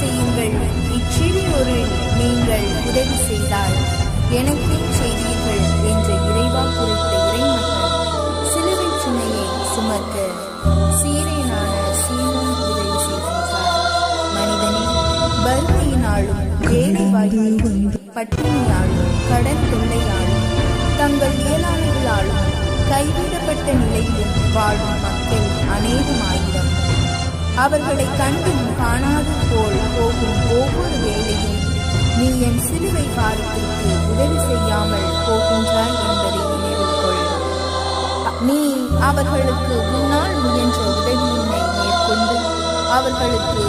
செய்யுங்கள். இச்செவியோரு நீங்கள் உதவி செய்தால் எனக்கே செய்தீர்கள் என்று இறைவா குறித்த இறைமக்கள் சிலுவை சுமையை சுமக்க சீரேனான சீரன் உதவி செய்கின்றார். மனிதனே வறுமையினாலும் பட்டினியாலும் கடன் தொல்லையாலும் தங்கள் இயலாளர்களாலும் கைவிடப்பட்ட நிலையிலும் வாழும் மக்கள் அநேகம் ஆயிரம் அவர்களை கண்டும் காணாத நீ என் சிலுவை காலத்திற்கு உதவி செய்யாமல் போகின்றாய் என்பதை நினைவில் கொள். நீ அவர்களுக்கு முன்னால் முயன்ற உதவியினை மேற்கொண்டு அவர்களுக்கு